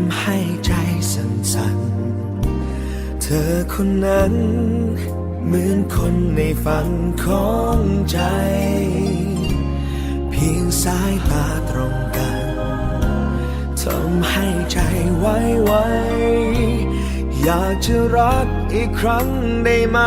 ำให้ใจสั่นๆ เธอคนนั้น เหมือนคนในฝันของใจ เพียงสายตาตรงกันทำให้ใจไว้ไวอยากจะรักอีกครั้งได้ไหม